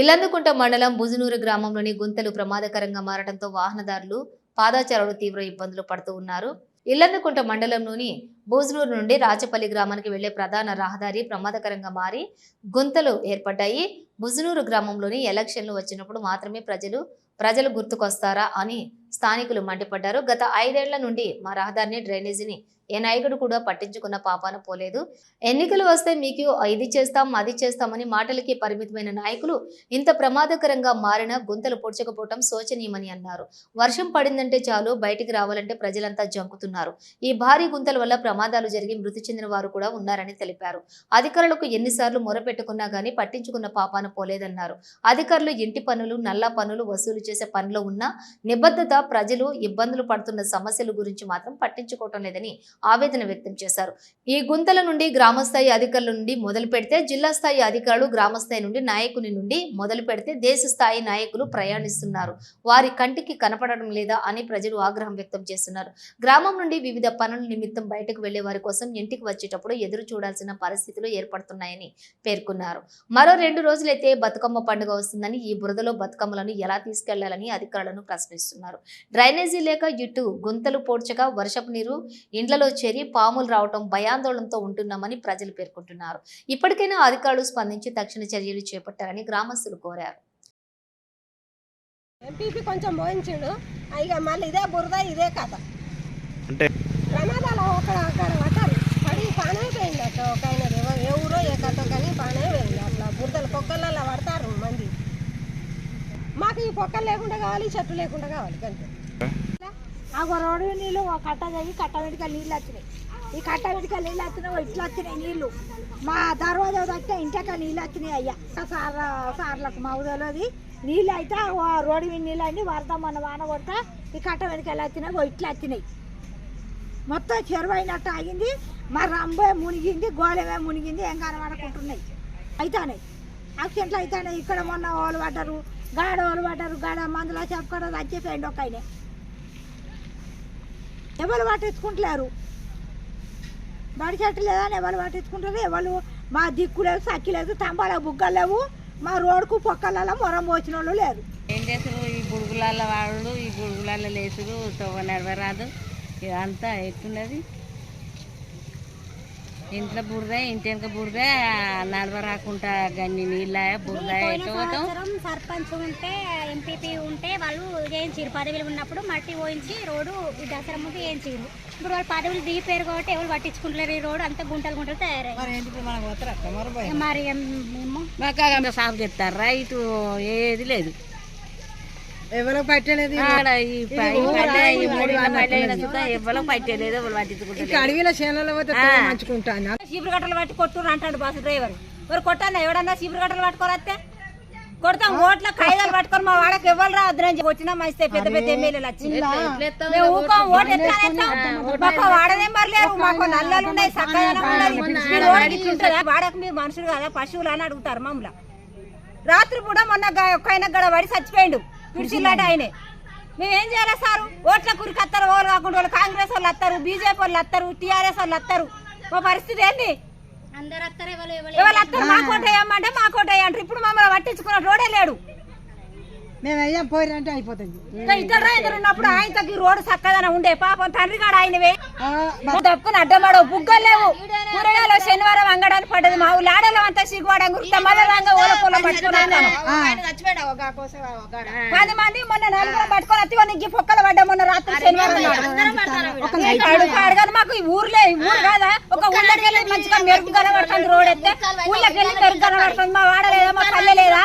ఇల్లందుకుంట మండలం బుజునూరు గ్రామంలోని గుంతలు ప్రమాదకరంగా మారడంతో వాహనదారులు పాదాచారులు తీవ్ర ఇబ్బందులు పడుతూ ఉన్నారు. ఇల్లందుకుంట మండలంలోని బూజనూరు నుండి రాచపల్లి గ్రామానికి వెళ్ళే ప్రధాన రహదారి ప్రమాదకరంగా మారి గుంతలు ఏర్పడ్డాయి. బుజనూరు గ్రామంలోని ఎలక్షన్లు వచ్చినప్పుడు మాత్రమే ప్రజలు ప్రజలు గుర్తుకొస్తారా అని స్థానికులు మండిపడ్డారు. గత ఐదేళ్ళ నుండి మా రహదారిని డ్రైనేజీని ఏ నాయకుడు కూడా పట్టించుకున్న పాపాన పోలేదు. ఎన్నికలు వస్తే మీకు ఇది చేస్తాం అది చేస్తామని మాటలకి పరిమితమైన నాయకులు ఇంత ప్రమాదకరంగా మారిన గుంతలు పొడ్చకపోవటం శోచనీయమని అన్నారు. వర్షం పడిందంటే చాలు బయటికి రావాలంటే ప్రజలంతా జంకుతున్నారు. ఈ భారీ గుంతల వల్ల ప్రమాదాలు జరిగి మృతి చెందిన వారు కూడా ఉన్నారని తెలిపారు. అధికారులకు ఎన్నిసార్లు మొరపెట్టుకున్నా గానీ పట్టించుకున్న పాపాన పోలేదన్నారు. అధికారులు ఇంటి పనులు నల్లా పనులు వసూలు చేసే పనిలో ఉన్న నిబద్ధత ప్రజలు ఇబ్బందులు పడుతున్న సమస్యల గురించి మాత్రం పట్టించుకోవటం లేదని ఆవేదన వ్యక్తం చేశారు. ఈ గుంతల నుండి గ్రామస్థాయి అధికారుల నుండి మొదలు పెడితే జిల్లా స్థాయి అధికారులు గ్రామస్థాయి నుండి నాయకుని నుండి మొదలు పెడితే దేశ స్థాయి నాయకులు ప్రయాణిస్తున్నారు. వారి కంటికి కనపడడం లేదా అని ప్రజలు ఆగ్రహం వ్యక్తం చేస్తున్నారు. గ్రామం నుండి వివిధ పనుల నిమిత్తం బయటకు వెళ్ళే వారి కోసం ఇంటికి వచ్చేటప్పుడు ఎదురు చూడాల్సిన పరిస్థితులు ఏర్పడుతున్నాయని పేర్కొన్నారు. మరో రెండు రోజులైతే బతుకమ్మ పండుగ వస్తుందని ఈ బురదలో బతుకమ్మలను ఎలా తీసుకెళ్ళాలని అధికారులను ప్రశ్నిస్తున్నారు. డ్రైనేజీ లేక ఇటు గుంతలు పోడ్చగా వర్షపు నీరు ఇండ్లలో చేరి పాములు రావటం భయాందోళనతో ఉంటున్నామని ప్రజలు పేర్కొంటున్నారు. ఇప్పటికైనా అధికారులు స్పందించి తక్షణ చర్యలు చేపట్టాలని గ్రామస్తులు కోరారు. ఎంపీపీ కొంచెం మోయించిండు ఇక మళ్ళీ ఇదే బురద ఇదే కథ. అంటే ప్రమాదాలు పట్టారు పడి పానే పోయింది అట్లా ఒక ఆయన ఎవ- ఏ ఊరో ఏ కథ కానీ పానే పోయింది అట్లా బురదలు పొక్కలలో పడతారు మంది మాకు ఈ పొక్కలు లేకుండా కావాలి చెట్టు లేకుండా కావాలి అంతే ఆ రోడ్డు నీళ్ళు ఒక కట్ట తవ్వి కట్ట వెనుక నీళ్ళు వచ్చినాయి. ఈ కట్ట వెనుక నీళ్ళు వచ్చినాయి ఓ ఇట్లా వచ్చినాయి నీళ్ళు మా దర్వాజా తగ్గితే ఇంటక నీళ్ళు వచ్చినాయి అయ్యా. సార్ సార్లకు మా ఊరిలోది నీళ్ళు అయితే ఓ రోడ్డు మీద నీళ్ళు అన్ని వరద మన వాన కొడతా ఈ కట్ట వెనుక ఎలా వచ్చినాయి ఓ ఇట్లా వచ్చినాయి. మొత్తం చెరువైనట్టు ఆగింది మా రంబే మునిగింది గోళమే మునిగింది ఏం కనబడకుంటున్నాయి. అవుతానే యాక్సిడెంట్లు అవుతానే ఇక్కడ మొన్న వాళ్ళు పడ్డారు. గాడ వాళ్ళు పడ్డారు గాడ మందుల చెప్పుకోవడం చచ్చిపోయింది ఒక ఆయన ఎవరు పట్టించుకుంటలేరు. బడి చెట్టు లేదని ఎవరు పట్టించుకుంటారు ఎవరు మా దిక్కు లేదు సక్కి లేదు తంబాల బుగ్గలు లేవు. మా రోడ్కు పొక్కలలో మొరం పోసిన వాళ్ళు లేరు. ఏం చేసారు ఈ బుడుగులాల వాడు ఈ బుడుగులాల లేసుడు తవ్వ నడవరాదు. ఇదంతా ఎట్టున్నది ఇంట్లో బురదే ఇంటి వెనక బురదే నడవ రాకుండా గన్ని నీళ్ళ బురద సర్పంచ్ ఉంటే ఎంపీపీ ఉంటే వాళ్ళు చేయించారు పదవులు ఉన్నప్పుడు మట్టి పోయించి రోడ్డు ఈ దసరా ముందు వేయించారు ఇప్పుడు వాళ్ళు పదవులు దిగిపోయారు కాబట్టి ఎవరు పట్టించుకుంటలేరు ఈ రోడ్డు అంతా గుంటలు గుంటలు తయారయ్యాయి. మరి సాగు చెప్తారా ఇటు ఏది లేదు. ఎవరో పట్టలేదు ఎవరో పట్టేలేదు అడవిలో మంచుకుంటాను చీపురు గట్టలు పట్టి కొట్టురు అంటాడు బస్సు డ్రైవర్. మరి కొట్టాను? ఎవడన్నా చీపురు కొడతాం ఓట్ల ఖైదాలు పట్టుకొని మా వచ్చినా మంచిదే పెద్ద పెద్ద ఎమ్మెల్యేలు వచ్చి. మేము ఊకం ఓటు ఎట్లా వేస్తాం? మాకు వాడదేం మరలేరు మాకు నల్లలు ఉన్నాయి? వాడకు మీరు మనుషులు కదా? పశువులు అని అడుగుతారు మమ్మల్ని. రాత్రి కూడా మొన్న ఒక్క ఆయన గడ పడి చచ్చిపోయిండు. పిడిచిల్లాట ఆయనే. మేమేం చేయాలి సారు? ఓట్ల కురికి వస్తారు ఓళ్ళు కాకుండా వాళ్ళు కాంగ్రెస్ వాళ్ళు వస్తారు బీజేపీ వాళ్ళు వస్తారు టీఆర్ఎస్ వాళ్ళు వస్తారు మా పరిస్థితి ఏంది? ఎవరు వస్తారు మా కోట వేయమంటే మా కోట వేయంటారు ఇప్పుడు మమ్మల్ని పట్టించుకున్న రోడే లేడు. మేము అయ్యాం పోయిరంటే అయిపోతుంది. ఇంకా ఇద్దరు రైతులు ఉన్నప్పుడు ఆయనకి రోడ్డు చక్కదన ఉండే. పాపం తండ్రి కాడ ఆయనవే. తప్పుకుని అడ్డమాడవు బుగ్గలు లేవు. పడ్డది మా ఊళ్ళో ఆడలో అంతా సిగ్గువాడం గుర్తా మదరంగా ఓల పొలం పట్టుకుని వస్తాను. పది మంది మొన్న నలుగురు పట్టుకొని వస్తే నీకు పొక్కలు పడ్డా మొన్న రాత్రి శనివారం కానీ మాకు ఈ ఊర్లే ఈ ఊరు కాదా ఒక ఊళ్ళకి వెళ్ళి మంచిగా మెరుగు కనబడుతుంది రోడ్ ఎత్తే ఊళ్ళకి వెళ్ళి మెరుగు కనబడుతుంది మా వాడ లేదా మా పల్లె లేదా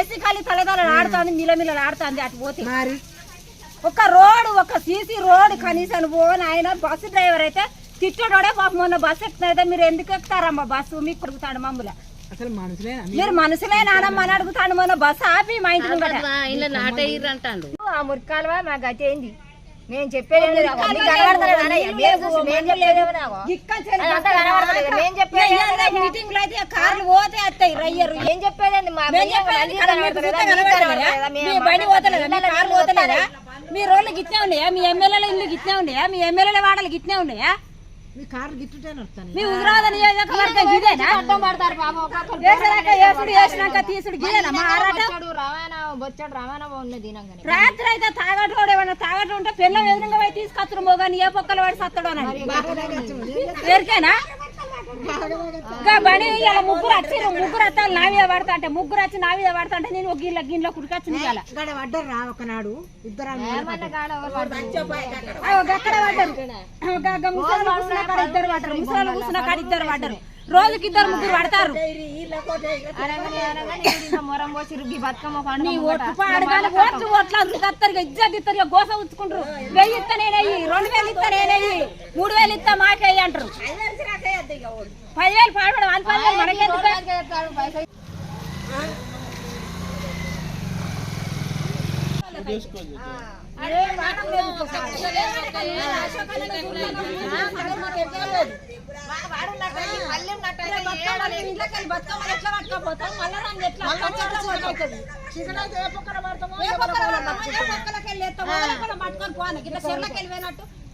ఎస్సీ ఖాళీ తలదాలు ఆడుతుంది మిలమిల ఆడుతుంది అటు పోతే ఒక రోడ్ ఒక సీసీ రోడ్ కనీసం పోని ఆయన బస్సు డ్రైవర్ అయితే తిట్టడోడే పాప మొన్న బస్సు ఎక్కుతారైతే మీరు ఎందుకు ఎక్కుతారమ్మా బస్సు? మీకు అడుగుతాడు మమ్మల్ని. అసలు మనుషులేనా మీరు మనసులే నానమ్మ అని అడుగుతాడు మొన్న బస్సు ఆపి మా ఇంటి ముంగట. ఆ మురికాలువా మా గతి ఏంది? నేను చెప్పేది? మీటింగ్లో అయితే కార్లు పోతే వస్తాయి రయ్యరు. ఏం చెప్పేది ఏంది? మా మేము చెప్పేది ఇక్కడ మీకు చూస్తే కనబడతలేదా? మీ బండి పోతలేదా? మీ కార్లు పోతలేదా? మీ రోడ్లు గిట్నే ఉన్నాయా? మీ ఎమ్మెల్యేల ఇల్లు గిట్నే ఉన్నాయా? మీ ఎమ్మెల్యేల వాడలు గిట్నే ఉన్నాయా? మీ నియోజకవర్గం తీసుడు గిదేనా ఆరాట? రాత్రి అయితే తాగటోడు ఏమన్నా తాగటం ఉంటే పిల్ల ఎదురుగా పోయి మోగాని ఏ పొక్కలు వాడి సత్తడు అని. ఎరికేనా బండి ఇలా ముగ్గురు వచ్చి ముగ్గురు వస్తారు నా మీద పడతా అంటే ముగ్గురు వచ్చి నా మీద పడతా అంటే నేను ఒక గిన్నె గిన్నెలో కుడికొచ్చి నీళ్ళ ఇక్కడ పడ్డరా ఒకనాడు? ఇద్దరు పడ్డారు? కూర్చున్న కాడ ఇద్దరు పడ్డారు ముసలోళ్ళు కూర్చున్న కాడ ఇద్దరు పడ్డారు. రోజుకి ఇద్దరు ముగ్గురు పడతారు. నీ ఓట్లు పాడగానే ఓట్లు ఓట్లు అందుకత్తరు ఇజ్జత్ ఇస్తారు ఇక గోస ఉంచుకుంటారు వెయ్యి ఇస్తా నేనయ్యి రెండు వేలు ఇస్తా నేనయ్యి మూడు వేలు ఇస్తా మాకేయి అంటారు పదివేలు పాడడం అంత పదివేలు మనకెందుకు?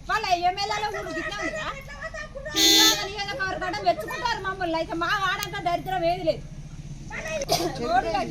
వాళ్ళ ఎమ్మెల్యేలో ఊరు గిట్లా ఉందిరా నియోజకవర్గం మెచ్చుకుంటారు మమ్మల్ని అయితే మా వాడంతా దరిద్రం ఏది లేదు రోడ్డుగా